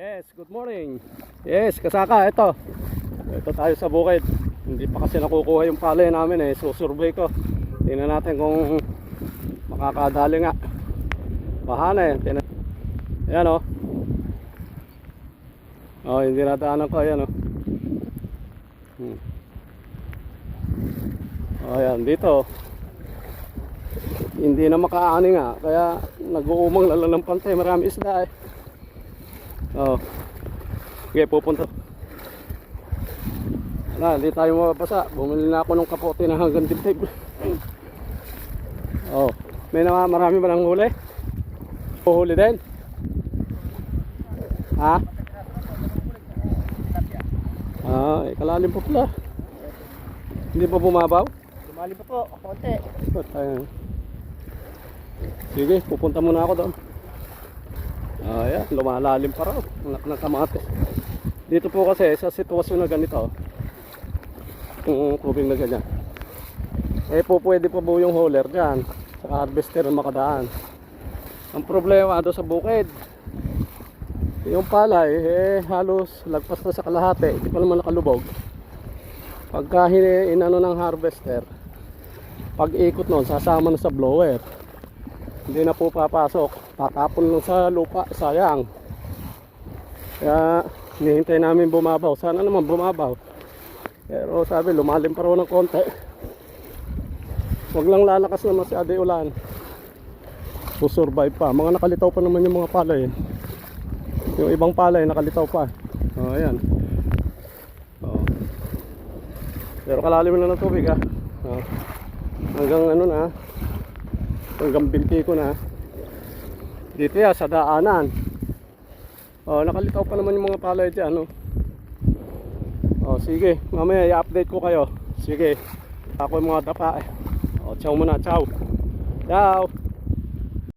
Yes, good morning. Yes, kasaka, ito. Ito tayo sa bukid. Hindi pa kasi nakukuha yung palay namin eh. Susurvey ko. Tingnan natin kung makakadali nga. Bahana eh. Tingnan. Ayan oh. Oh, hindi nadaanan ko. Ayan oh. Hmm. Oh, ayan. Dito. Hindi na makaani nga. Kaya nag-uumang lalo ng pantay. Marami isda eh. Oh. Okay, pupunta. Na, hindi tayo mababasa. Bumili na ako ng kapote na hanggang dibdib. Oh. May na marami ba nang huli? Huli din? Ha? Ah, eh, kalalim po pala. Hindi pa bumabaw? Lumali pa po, konti. Sige, pupunta muna ako doon. Ayan, lumalalim pa raw. Anak ng kamatis. Dito po kasi sa sitwasyon na ganito, yung tubig na ganyan, eh po pwede pa po yung hauler dyan, sa harvester na makadaan. Ang problema doon sa bukid, yung palay, eh halos lagpas na sa kalahati, hindi pa naman nakalubog. Pagka hini- inano ng harvester, pag ikot nun, sasama na sa blower. Hindi na po papasok. Tatapon lang sa lupa. Sayang. Kaya, hinihintay namin bumabaw. Sana naman bumabaw. Pero sabi, lumalim pa ng konti. Huwag lang lalakas na masyado ulan. Susurvive pa. Mga nakalitaw pa naman yung mga palay. Yung ibang palay nakalitaw pa. Oh, ayan. Oh. Pero kalalim na ng tubig ah. Oh. Hanggang ano na. Hanggang binti ko na. Dito ya sa daanan. Oh, nakalitaw pa naman yung mga palay diyan, no. Oh, sige. Mamaya i-update ko kayo. Sige. Ako yung mga dapa. eh. Oh, ciao muna, ciao. Ciao.